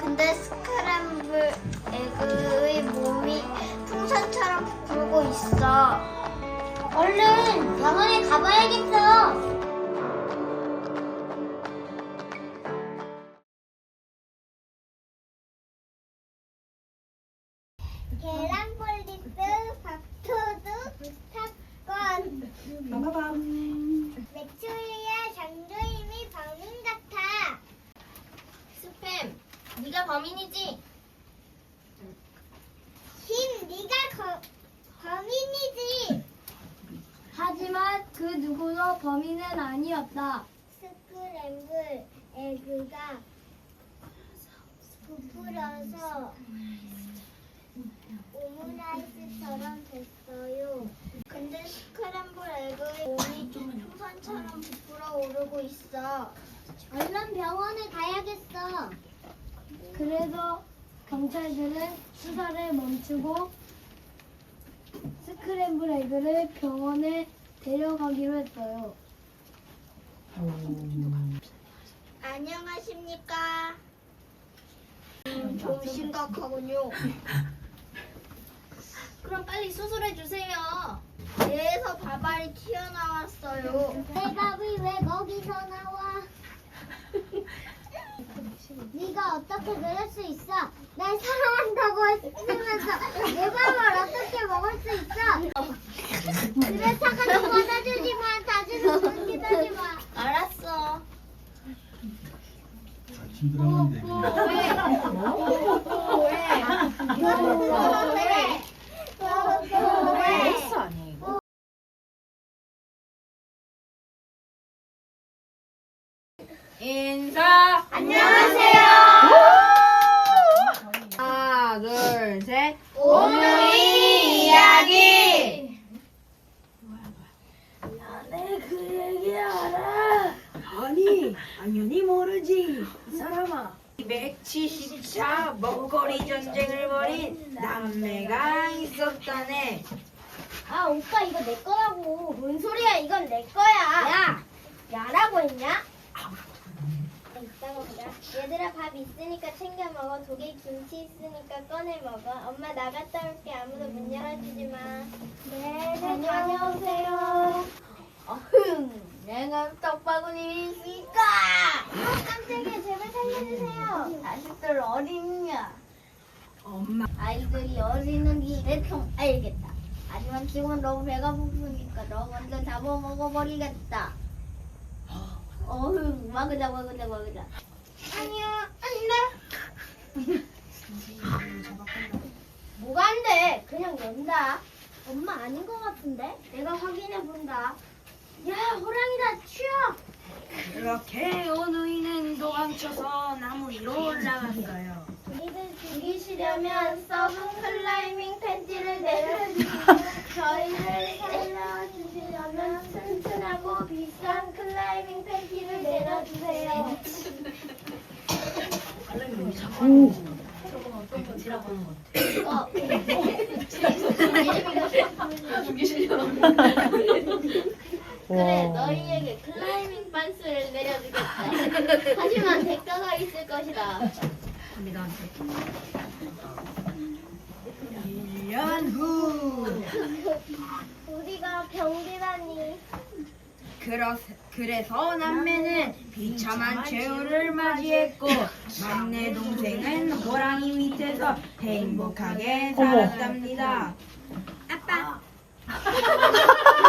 근데 스크램블 에그의 몸이 풍선처럼 부풀고 있어. 얼른 병원에 가봐야겠어. 계란 폴리스 밥토두 사건 맥주리아 장조임이 범인 같아. 스팸, 네가 범인이지? 힘 네가 거, 범인이지. 하지만 그 누구도 범인은 아니었다. 스크램블 에그가 부풀어서 오므라이스처럼 됐어요. 근데 스크램블 에그의 몸이 풍선처럼 부풀어 오르고 있어. 얼른 병원에 가야겠어. 그래서 경찰들은 수사를 멈추고 스크램블 에그를 병원에 데려가기로 했어요. 안녕하십니까? 음, 좀 심각하군요. 그럼 빨리 수술해 주세요. 뇌에서 바발이 튀어나왔어요. 내 밥이 왜 거기서 나와? 네가 어떻게 그럴 수 있어? 날 사랑한다고 했으면서 내 밥을 어떻게 먹을 수 있어? 그렇다고 좀 받아주지만 다시는 하지 마. 알았어. 힘들었는데 인사. 하나, 둘, 셋. 오늘의 이야기. 아니, 당연히 모르지. 이 사람아. 170차 먹거리 전쟁을 벌인 남매가 있었다네. 아 오빠 이거 내 거라고. 뭔 소리야? 이건 내 거야. 야, 야라고 했냐? 이따 먹자. 얘들아 밥 있으니까 챙겨 먹어. 독에 김치 있으니까 꺼내 먹어. 엄마 나갔다 올게. 아무도 문 열어주지 마. 네, 네 다녀오세요. 어흥, 내가 떡바구니 있으니까. 아, 깜짝이야. 제발 살려주세요. 자식들 어디 있냐? 엄마. 아이들이 어디 있는지 대충 알겠다. 하지만 지금은 너무 배가 고프니까 너 먼저 잡아먹어 버리겠다. 어흥, 먹으자, 먹으자, 먹으자. 아니야, 안돼. 뭐가 안 돼? 그냥 연다. 엄마 아닌 것 같은데? 내가 확인해 본다. 야, 호랑이다. 튀어. 그렇게 오누이는 도망쳐서 나무 위로 올라갔어요. 우리들 죽이시려면 썩은 클라이밍 팬티를 내려주시고 저희를 살려주시려면 튼튼하고 비싼 클라이밍 팬티를 내려주세요. 그래, 너희에게 클라이밍 반스를 내려주겠다. 하지만 대가가 있을 것이다. 1년 후. 우리가 병기라니. 그러, 그래서 남매는 비참한 최후를 맞이했고 막내 동생은 호랑이 밑에서 행복하게 살았답니다. 아빠.